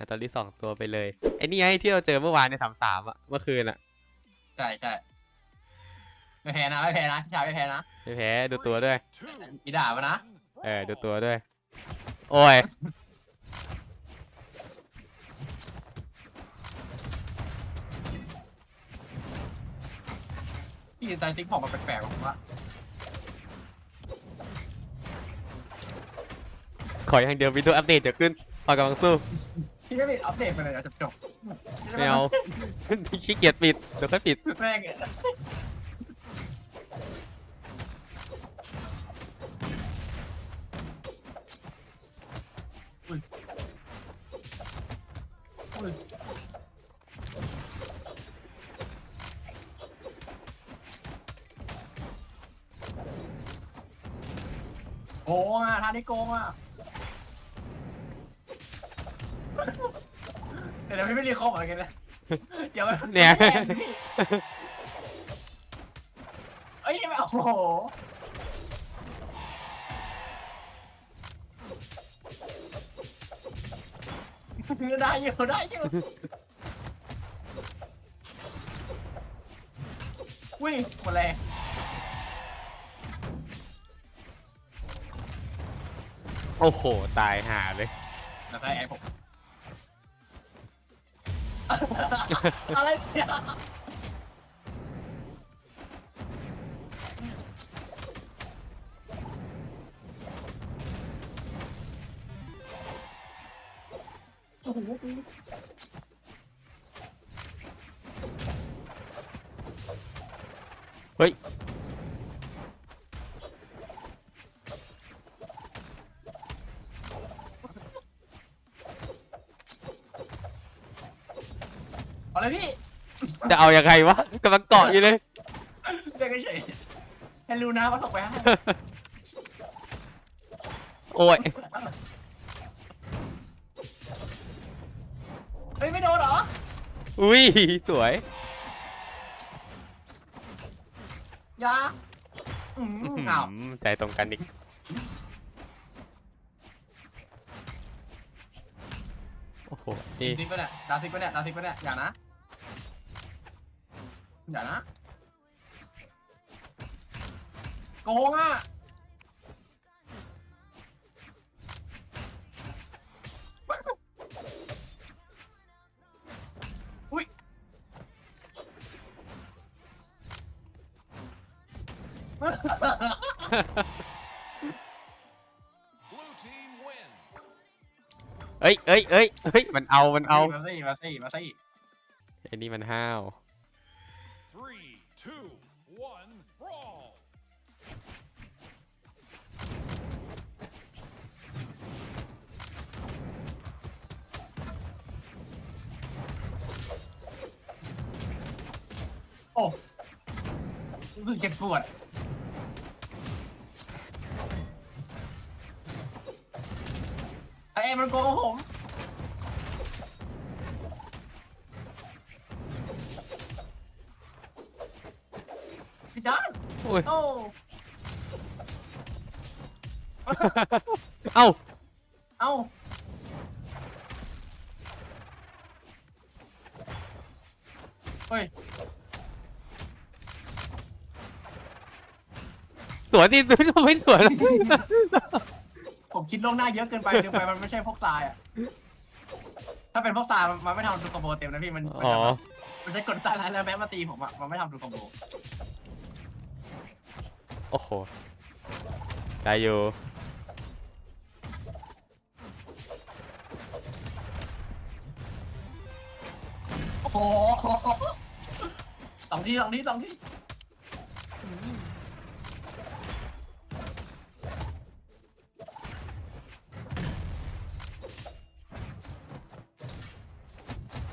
หาตอรี่สองตัวไปเลย ไอ้นี่ไงที่เราเจอเมื่อวานในสามสามอะเมื่อคืนอะใช่ใช่ไม่แพ้นะไม่แพ้นะพี่ชายไม่แพ้นะไม่แพ้ดูตัวด้วยอีด่ามานะ เออดูตัวด้วย โอ้ย พี่ใจซิกผมมันแปลกๆผมว่าขออย่างเดียววิดีโออัปเดตจะขึ้นพอกำลังสู้ พี่ไม่ปิดอัปเดตไปเลยนะจบจบไม่เอา ขี้เกียจปิด เดี๋ยวค่อยปิด แม่งอุ้ยอุ้ยโกงอะท่านี้โกงอะ ดี๋ยวพี่ไม่รีคอมเหมือนกันนะเดี๋ยวเนี่ย เอ้ยโอ้โหได้อยู่ได้อยู่วิ่งหมดเลยโอ้โห ตายห่าเลย แล้วได้ไอ้ผม อะไรเนี่ยโอ้โหฟูเฮ้ย เอาเลยพี่จะเอายังไงวะกำลังเกาะอยู่เลย เรียกเฉยๆให้รู้นะว่าตกไปให้โอ้ยเฮ้ยไม่โดนเหรออุ้ยสวย อยาอืมอ้าวอืมใจตรงกันอีก โอ้โหนี่ซิกปะเนี่ยดาวซิกปะเนี่ยดาวซิกปะเนี่ยอย่านะ อย่านะโกงอะอุ้ยเอ้ยเอ้ยเอ้ยเฮ้ยมันเอามันเอามาสิมาสิมาสิไอ้นี่มันห้าว รู้สึกเจ็บปวดไอ้เอ็มมันโกงผมพี่ด้านโอ้ย โอ้เอ้า เอ้าเฮ้ย วนดิไม่สวนผมคิดล่วงหน้าเยอะเกินไปเกินไปมันไม่ใช่พวกทรายอะ ถ้าเป็นพวกทรายมันมันไม่ทำทูคอมโบเต็มนะพี่มันมันอ๋อจะแบบมันจะกดทรายแล้วแม้มาตีผมอะมันไม่ทำทูคอมโบโอ้โหได้อยู่โอ้โหสองทีสองทีสองที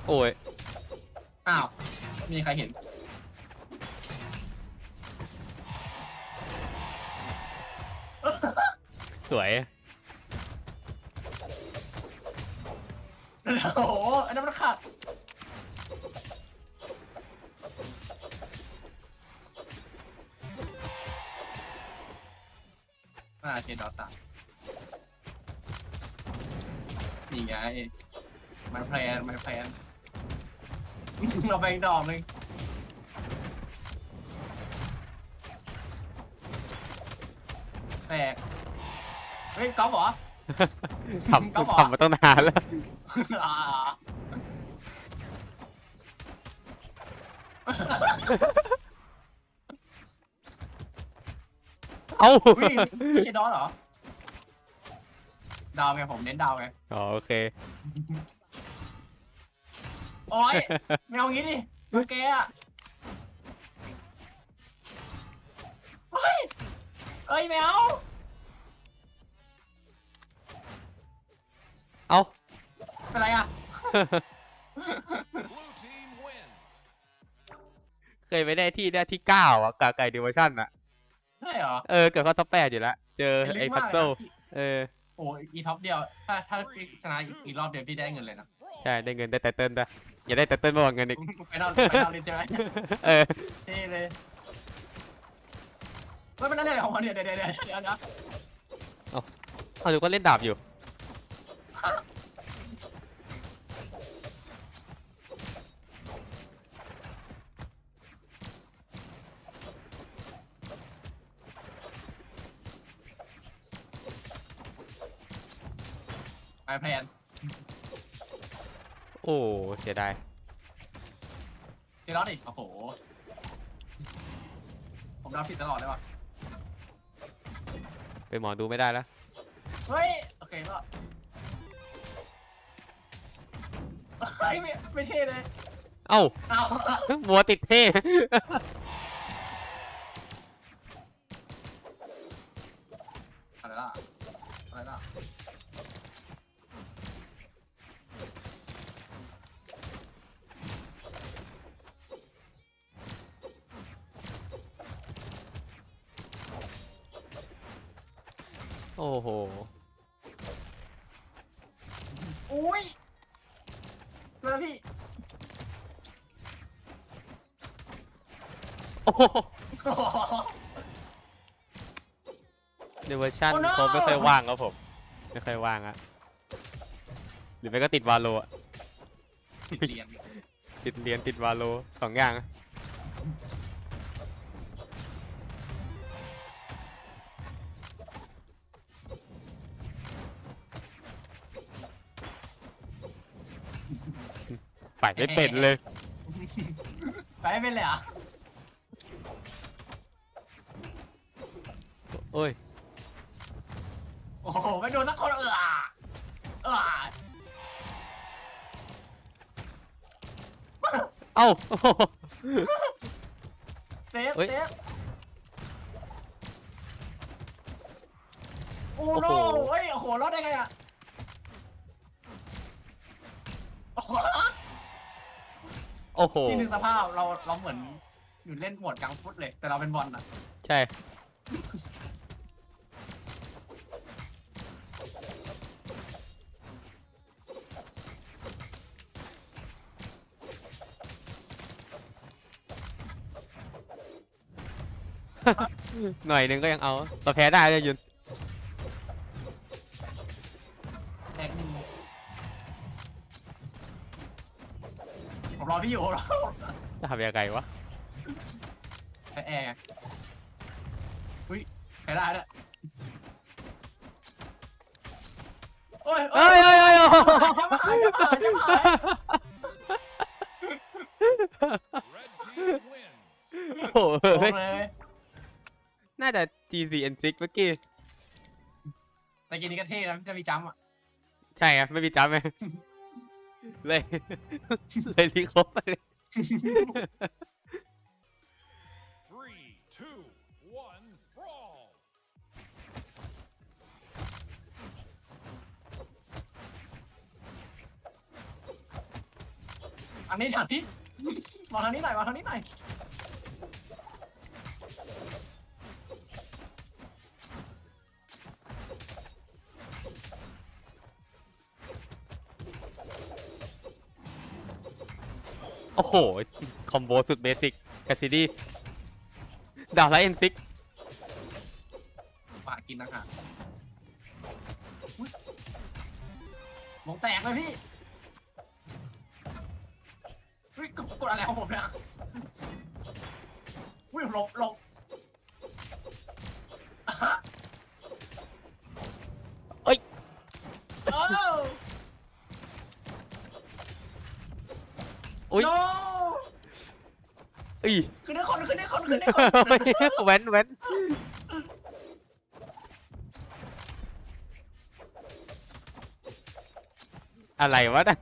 โอ้ยอ้าวมีใครเห็น สวย โอ้โหอันนั้นมันขาดอ่าเจดอตตานี่ไงมันแพลนมันแพลน เราไปอีกดอกหนึ่งแตกเฮ้ยก๊อฟเหรอ ทก็บอกำทำมาตั้งนานแล้ว อ่าเอ้าอุ้ยไม่ใช่ดอสเหรอ ดาวไงผมเน้นดาวไง อ๋อโอเค โอ้ยไม่เอางี้ดิดูแกอะเฮ้ยเอ้ยแมวเอ้าเป็นไรอะ Blue team wins. เคยไปได้ที่ได้ที่เก้าอะกาไก่ดิวชั่นอะ ใช่เหรอเออ เกิดเข้าท็อปแปดอยู่แล้ว เจอไอ้ลึกพัมาซกเซิลเลยนะพี่เออ โอ้ยอีท็อปเดียว ถ้าถ้าพี่ชนะอีกรอบเดียวพี่ได้เงินเลยนะ Brawl. ใช่ ได้เงินได้ไตเติ้ลด้วย อย่าได้ไตเติ้ลมากกว่าเงินอีกไปนอนไปนอนเลยใช่ไหมเออเท่เลยไม่เป็นไรเลยของมันเดี๋ยวเดี๋ยวเดี๋ยวเดี๋ยวนะเอาดูก็เล่นดาบอยู่ไปแพลน โอ้เสียดายเจรอดอีกโอ้โห ผมรับผิดตลอดเลยว่ะ เป็นหมอดูไม่ได้แล้ว เฮ้ย โอเครอดเฮ้ยไม่ไม่เท่เลย เอ้าเอาบัวติดเท่ วอร์ชัน Oh no เขาไม่ค่อยว่างครับผม ไม่ค่อยว่างอะหรือไม่ก็ติดวาโลอะติดเรียนติดเรียนติดวาโลสองอย่างอะฝ่ายไม่เป็นเลย ไปไม่เป็นเลยเหรอะโอ้ย โอ้โหไม่โดนสักคนเออเออเอ้าโอ้โหเซฟเฮ้ย เซฟโอ้โอ้โนโหเฮ้ยโอ้โหรอดได้ไงอะโอ้โหโอ้โห นี่นึกสภาพเราเราเหมือนอยู่เล่นโหมดกังฟุตเลย แต่เราเป็นบอลอะ ใช่ หน่อยหนึงก็ยังเอาเราแพ้ได้เลยยุนแดกหนึ่งผมรอพี่อยู่ผมรอจะทำยังไงวะแพ้แอร์ไงอุ้ยแพ้ได้ด้วยโอ้ยเอ้ยเอ้ยเอ้ยโอ้โหจะมาจะมาจะมา Red team wins. โอ้โหบอกเฮ้ย เลย น่าจะ GCN6 เมื่อกี้แต่กินนี้ก็เท่นะจะมีจัมป์อะใช่ครับไม่มีจัมป์ไหมเลยเลยรีครบไปเลย Three, two, one, brawl. อันนี้ทางที่มองทางนี้หน่อยมองทางนี้หน่อย ห คอมโบสุดเบสิกแคสซิดี้ดาวไลท์เอ็นซิกปากกินนะคะมอุ๊ยหมงแตกเลยพี่ อุ้ยกดกดอะไรของผมเนี่ยอุ้ยหลบหลบอะฮะ เอ้ย โอ้ อุ้ย โน อี ขึ้นได้ คนขึ้นได้คนขึ้นได้คนแว้นแว้นอะไรวะน่ะ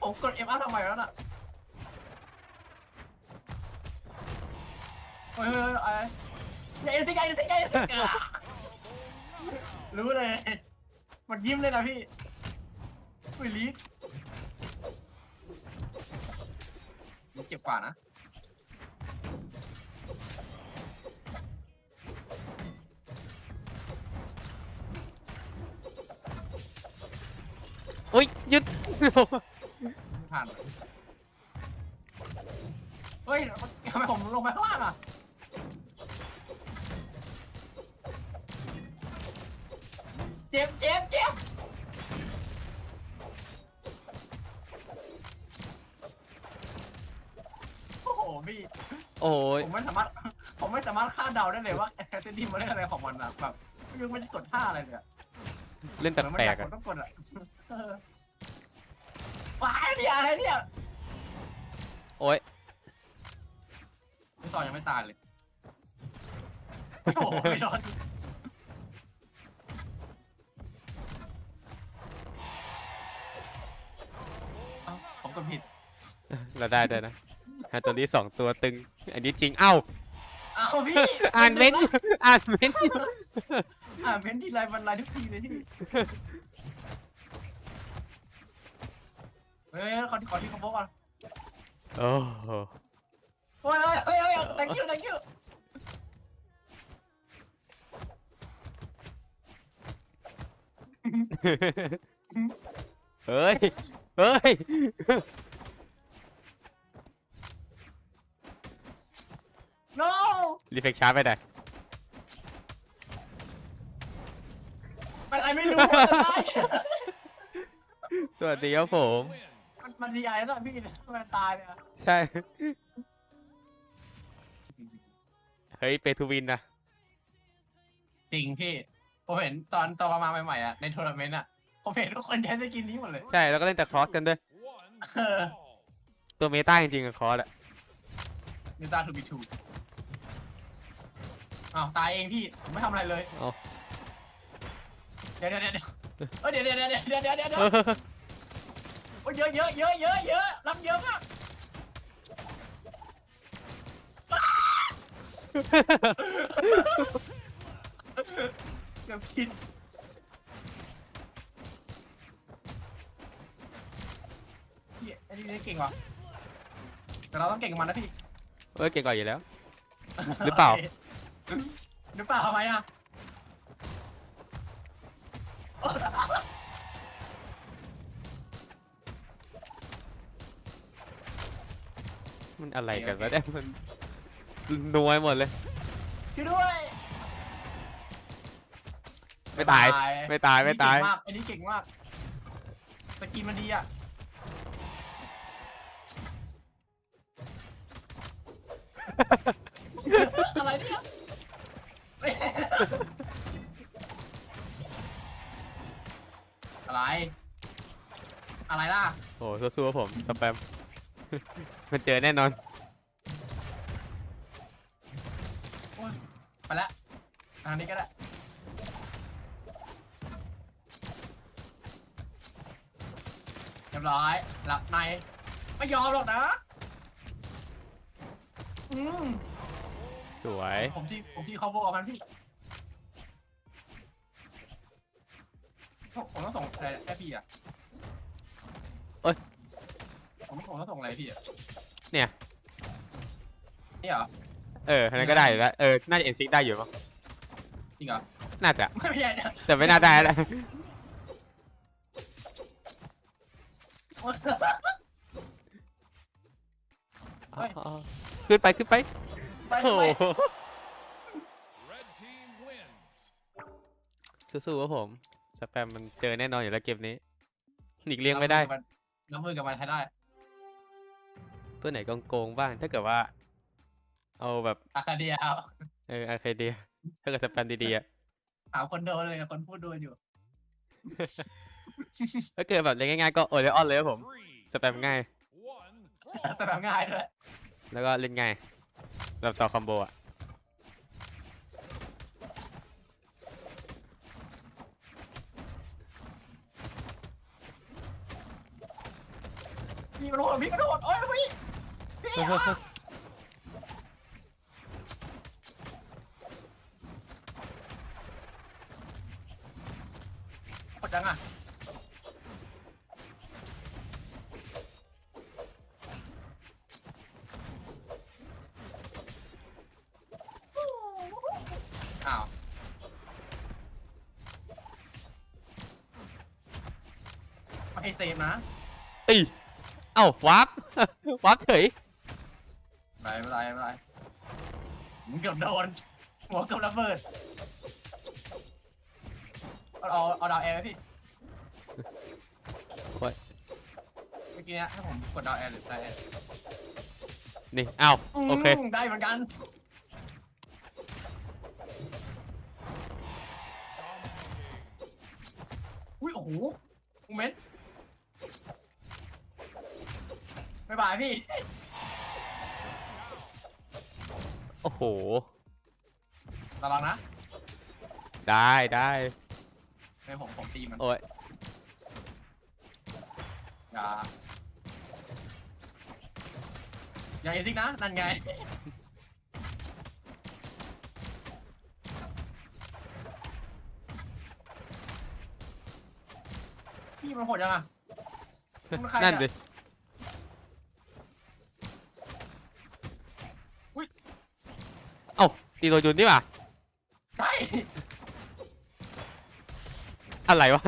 ผมกด M up ทำไมแล้วน่ะเฮ้ยเฮ้ยเฮ้ยไอ้ไอ้ที่ไอ้ที่ไอ้ที่รู้เลยมันยิ้มเลยนะพี่อุ้ยลีกเจ็บกว่านะ อุ้ยยุดไม่ผ่านเฮ้ยทำไมผมลงไปข้างล่างอะเจ็บเจ็บเจ็บโอ้โหพี่ โอ้ย ผมไม่สามารถ ผมไม่สามารถคาดเดาได้เลยว่าแอสเซนตี้มันเล่นอะไรของมันอะแบบไม่รู้มันจะกดท่าอะไรเลยอะเล่นเหมือนมันแปลอยากกๆกอะดต้องกดอะเออว้ายเนี่ยอะไรเนี่ยโอ้ยพี่ต่อยังไม่ตายเลยโอ้โหไม่โดนเอ้าผมก็ผิด เราได้ได้นะฮะตัวนี้สองตัวตึง อันนี้จริง เอ้าอ้าวพี่อ่านเม้นต์อ่านเม้นต์อ่านเม้นท์ทีไรมันไรทุกทีเลยพี่เฮ้ยขอที่ขอที่คอมโบก่อนโอ้โหเฮ้ยเฮ้ยเฮ้ยเฮ้ย thank you thank you เฮ้ย เฮ้ย รีเฟกช้าไปไหนอยเป็นไรไม่รู้อะตายสวัสดีครับผม Win. มันมันดีไอ้แล้วพี่ทำไมตายเลยอะใช่ เฮ้ย เปทูวินนะ จริงพี่ผมเห็นตอนตอนมาใหม่ๆอะในทัวร์นาเมนต์อะผมเห็นทุกคนใช้สกินนี้หมดเลยใช่ แล้วก็เล่นแต่ครอสกันด้วย One. Uh. all. ตัวเมตาจริงๆกับครอสอะ มิซาทูบิทู อ้าวตายเองพี่ผมไม่ทำอะไรเลยเอาเดี๋ยวเดี๋ยวเดี๋ยวเอ้ยเดี๋ยวเดี๋ยวเดี๋ยวเดี๋ยวเดี๋ยวเดี๋ยวเดี๋ยวโอ้ยเยอะเยอะเยอะเยอะเยอะรับเยอะมากเกือบผิดพี่ไอ้นี่เก่งว่ะแต่เราต้องเก่งกับมันนะพี่เอ้ยเก่งกว่าอยู่แล้ว หรือเปล่า หรือเปล่าทำไมอะมันอะไรกันวะเนี่ยมันนวยหมดเลย ช่วยด้วยไม่ตาย ไม่ตาย ไม่ตาย อันนี้เก่งมากอันนี้เก่งมาก สกินมันดีอะ อะไรเนี่ย อะไร อะไรล่ะ โอ้สู้ๆครับผมสแปม มันเจอแน่นอน ไปละทางนี้ก็ได้ เรียบร้อย หลับใน ไม่ยอมหรอกนะ อืม สวย ผมที่ผมที่เขาบอกเอามันพี่ผมผมต้องส่งอะไรให้พี่อะเอ้ย ผมผมต้องส่งอะไรให้พี่อะเนี่ย นี่เหรอ เอออันนั้นก็ได้อยู่แล้วเออ น่าจะเอ็นซิกได้อยู่มั้งจริงเหรอ น่าจะ ไม่ใช่นะแต่ไม่น่าได้แล้วเฮ้ยอ๋อขึ้นไปขึ้นไป ไปโอ้ไปโห Red team wins. สู้ๆครับผมสแปมมันเจอแน่นอนอยู่แล้วเกมนี้หลีกเลี่ยงไม่ได้ น้ำมือกับมันให้ได้ ตัวไหนโกงๆบ้าง ถ้าเกิดว่า เอาแบบอาคาเดียเอาเอออาร์เคเดีย ถ้าเกิดสแปมดีๆอะถามคนโดนเลยคนพูดโดนอยู่ ถ้าเกิดแบบเล่นง่ายๆก็โอเลออนเลยครับผม Three, สแปมง่าย one, แต่แบบง่ายด้วยแล้วก็เล่นง่าย แบบต่อคอมโบอะพี่กระโดดพี่กระโดดโอ้ยพี่พี่อะหมดจังอะ ไม่ให้เซฟนะเอ้ยเอ้าวับวับเฉยไม่เป็นไรไม่เป็นไรมึงเกือบโดนหัวเกือบระเบิดเอาเอาเอาดาวแอร์ไหมพี่โอ้ยเมื่อกี้เนี้ยถ้าผมกดดาวแอร์หรือไฟแอร์นี่เอ้าโอเค มได้เหมือนกันอุ้ยโอ้โหโมเมนต์บ๊ายบายพี่ โอ้โห ระวังนะได้ได้ไม่ผมผมตีมันโอ้ยอย่าอย่าเอ็นซิกนะ นั่นไง พี่มันโหดยังอะมันใครนั่นอะดิอุ๊ย เอ้า ตีโรยุนนี่ป่ะใช่อะไรวะ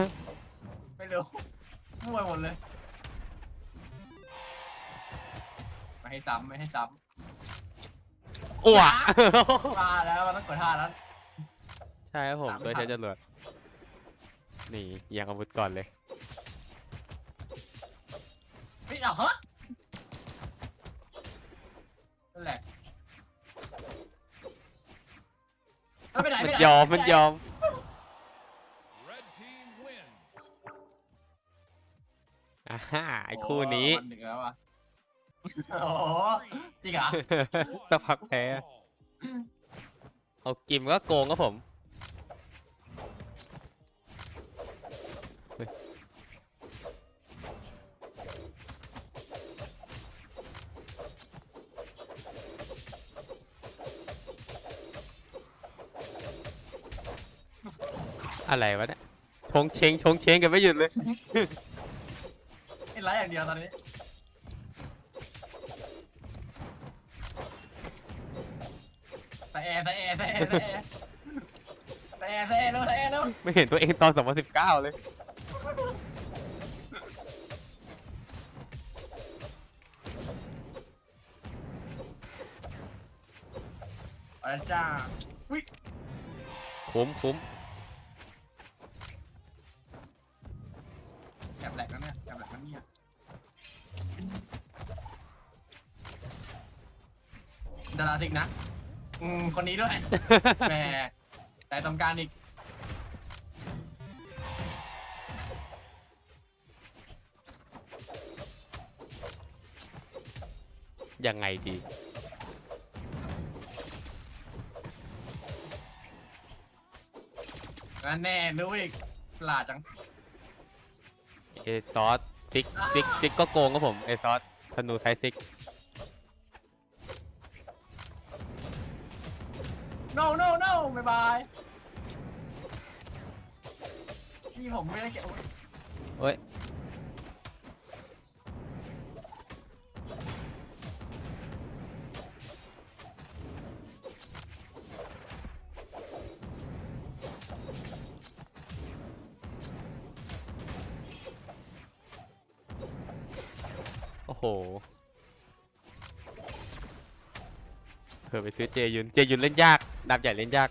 ไม่รู้มั่วหมดเลย ไม่ให้ซ้ำไม่ให้ซ้อ้วำมาแล้วมันต้องกดท่าแล้ว ใช่ครับผมตามไม่ตัวทัใช้นจรวดนี่ยิงอาวุธก่อนเลยเฮ้ยเอาเฮ้ย แล้วไปไหนมันไปไหยอมมันยอม red team wins. อ่าฮ่าไอ้คู่นี้ โอ้วันหนึ่งแล้วอะโอ้โหจริงเหรอ สักพักแพ้ Ball. เอากิมก็โกงครับผม อะไรวะเนี่ยชงเชงชงเชงกันไม่หยุดเลยเห็นไรอย่างเดียวตอนนี้แต่แอร์แต่แอร์แต่แอร์แต่แอร์แต่แอร์แต่แอร์แล้วแต่แอร์แล้วไม่เห็นตัวเองตอน 2019 เลย ไปแล้วจ้าวิคุ้มคุ้ม ดาราสิกนะอืมคนนี้ด้วย แหมแต่ต้องการอีก ยังไงดี นั่นแน่รู้อีกประหลาดจัง เอซอสซิกซิกซิกก็โกงครับผม เอซอสธนูไทยซิกายบายนี่ผมไม่ได้เก็บเอ้ยโอ้โหเผื่อไปซื้อเจยุน เจยุนเล่นยาก ดาบใหญ่เล่นยาก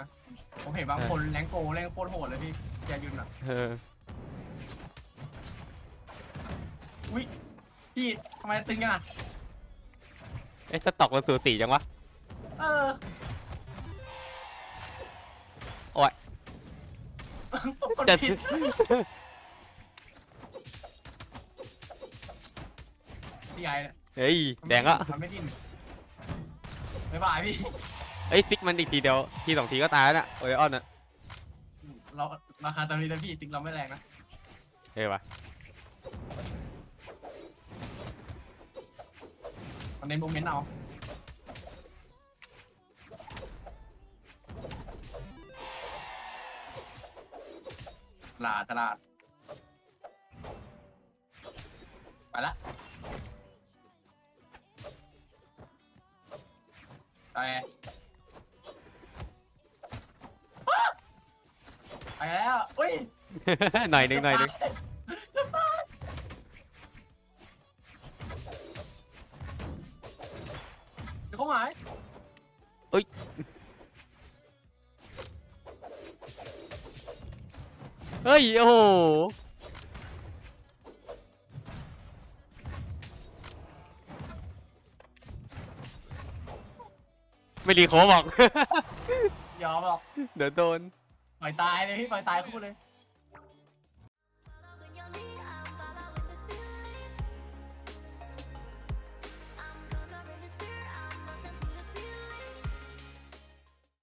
นนะ ผมเห็นบางคนแรงโกแรงโคตรโหดเลยพี่แกยุนอะเอออุ้ยพี่ทำไมตึงอะ เอ๊ะสต็อกมันสูสีจังวะ เออโอ้ยตกกดจะผิดพี่ไงเนี่ยเฮ้ย แดงอะมันไม่ดิ้นบ๊ายบายพี่ เอ้ยซิกมันอีกทีเดียวทีสองทีก็ตายแล้วน่ะโอเลออนอะเราราคาตอนนี้นะพี่ติ๊กเราไม่แรงนะเฮ้ยวะมันในโมเมนต์เอาตลาดตลาดไปละไป ไปแล้วอุ้ยหน่อยหนึงหน่อยหนึงเดี๋ยวเขาหมายเฮ้ยโอ้โหไม่รีโคบอก ยอมหรอกเดี๋ยวโดน ปล่อยตายเลยพี่ปล่อยตายคู่เลย